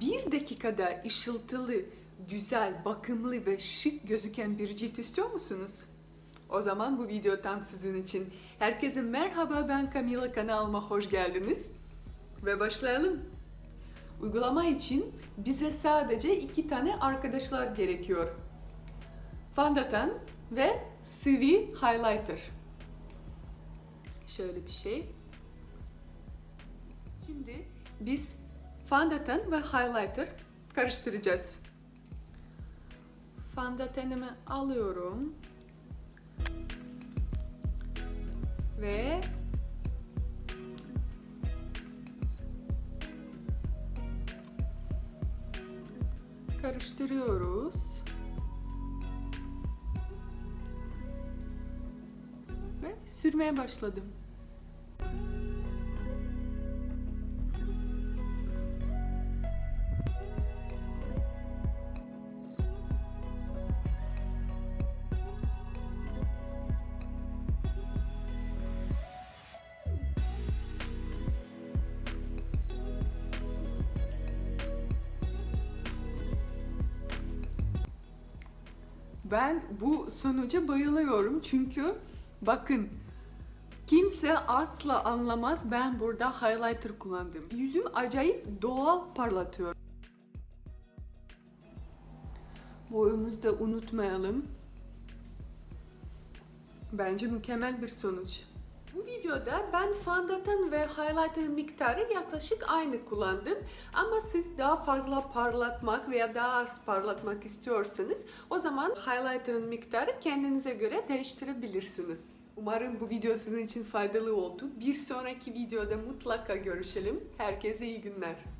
bir dakikada ışıltılı, güzel, bakımlı ve şık gözüken bir cilt istiyor musunuz? O zaman bu video tam sizin için. Herkese merhaba ben Camila kanalıma hoş geldiniz. Ve başlayalım. Uygulama için bize sadece iki tane arkadaşlar gerekiyor. Fondöten ve sıvı highlighter. Şöyle bir şey. Şimdi biz fondöten ve highlighter karıştıracağız. Fondötenimi alıyorum. Ve karıştırıyoruz. Ve sürmeye başladım. Ben bu sonuca bayılıyorum çünkü bakın kimse asla anlamaz ben burada highlighter kullandım. Yüzüm acayip doğal parlatıyor. Boyumuzu da unutmayalım. Bence mükemmel bir sonuç. Bu videoda ben fondöten highlighter miktarı yaklaşık aynı kullandım. Ama siz daha fazla parlatmak veya daha az parlatmak istiyorsanız o zaman highlighter'ın miktarı kendinize göre değiştirebilirsiniz. Umarım bu video sizin için faydalı oldu. Bir sonraki videoda mutlaka görüşelim. Herkese iyi günler.